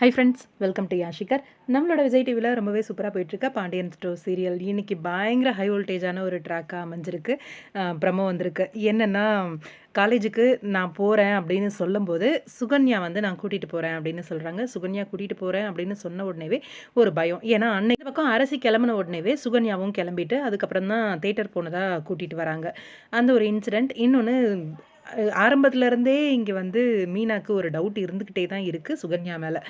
High friends welcome to யாஷிகர் நம்மளோட விஜய் டிவியில் ரொம்பவே சூப்பராக போயிட்டுருக்க. பாண்டியன் ஸ்டோ சீரியல் இன்னைக்கு பயங்கர ஹை வோல்டேஜான ஒரு ட்ராக்காக அமைஞ்சிருக்கு. ப்ரமோ வந்திருக்கு. என்னென்னா காலேஜுக்கு நான் போகிறேன் அப்படின்னு சொல்லும்போது சுகன்யா வந்து நான் கூட்டிகிட்டு போகிறேன் அப்படின்னு சொல்கிறாங்க சுகன்யா கூட்டிகிட்டு போகிறேன் அப்படின்னு சொன்ன உடனேவே ஒரு பயம். ஏன்னா அன்னைக்கு பக்கம் அரசி கிளம்புன உடனேவே சுகன்யாவும் கிளம்பிட்டு அதுக்கப்புறம் தான் தேட்டர் போனதாக கூட்டிகிட்டு வராங்க. அந்த ஒரு இன்சிடெண்ட் இன்னொன்று ஆரம்பத்துலேருந்தே இங்கே வந்து மீனாக்கு ஒரு டவுட் இருந்துக்கிட்டே தான் இருக்குது சுகன்யா மேலே.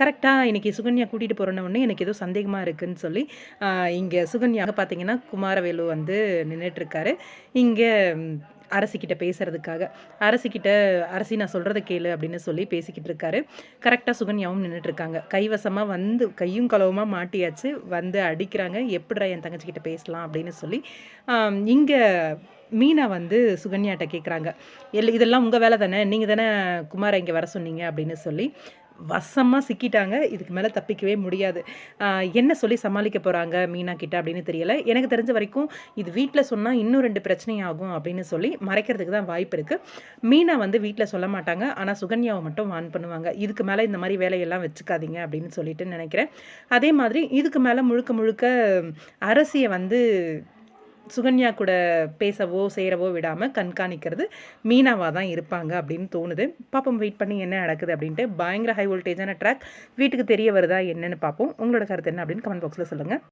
கரெக்டாக இன்றைக்கி சுகன்யா கூட்டிகிட்டு போகிறோன்ன உடனே எனக்கு ஏதோ சந்தேகமாக இருக்குதுன்னு சொல்லி இங்கே சுகன்யாக பார்த்தீங்கன்னா குமாரவேலு வந்து நின்றுட்டுருக்காரு இங்கே அரசிக்கிட்ட பேசுகிறதுக்காக அரசிக்கிட்ட அரசி நான் சொல்கிறத கேளு அப்படின்னு சொல்லி பேசிக்கிட்டு இருக்காரு கரெக்டாக சுகன்யாவும் நின்றுட்டுருக்காங்க கைவசமாக வந்து கையும் களவுமாக மாட்டியாச்சு. வந்து அடிக்கிறாங்க. எப்படிடா என் தங்கச்சிக்கிட்ட பேசலாம்? அப்படின்னு சொல்லி இங்கே மீனா வந்து சுகன்யாட்ட கேட்குறாங்க எல் இதெல்லாம் உங்கள் வேலை தானே? நீங்கள் தானே குமாரை இங்கே வர சொன்னீங்க? அப்படின்னு சொல்லி வசமாக சிக்கிட்டாங்க. இதுக்கு மேலே தப்பிக்கவே முடியாது. என்ன சொல்லி சமாளிக்க போகிறாங்க மீனா கிட்ட அப்படின்னு தெரியல. எனக்கு தெரிஞ்ச வரைக்கும் இது வீட்டில் சொன்னால் இன்னும் ரெண்டு பிரச்சனையாகும் அப்படின்னு சொல்லி மறைக்கிறதுக்கு தான் வாய்ப்பு இருக்குது மீனா வந்து வீட்டில் சொல்ல மாட்டாங்க. ஆனால் சுகன்யாவை மட்டும் வான் பண்ணுவாங்க. இதுக்கு மேலே இந்த மாதிரி வேலையெல்லாம் வச்சுக்காதீங்க அப்படின்னு சொல்லிட்டு நினைக்கிறேன். அதே மாதிரி இதுக்கு மேலே முழுக்க முழுக்க அரசியை வந்து சுகன்யா கூட பேசவோ சேரவோ விடாமல் கண்காணிக்கிறது மீனாவாக தான் இருப்பாங்க அப்படின்னு தோணுது. பாப்போம் வெயிட் பண்ணி என்ன நடக்குது அப்படின்ட்டு. பயங்கர ஹை வோல்டேஜான ட்ராக் வீட்டுக்கு தெரிய வருதா என்னென்னு பார்ப்போம் உங்களோட கருத்து என்ன அப்படின்னு கமெண்ட் பாக்ஸில் சொல்லுங்கள்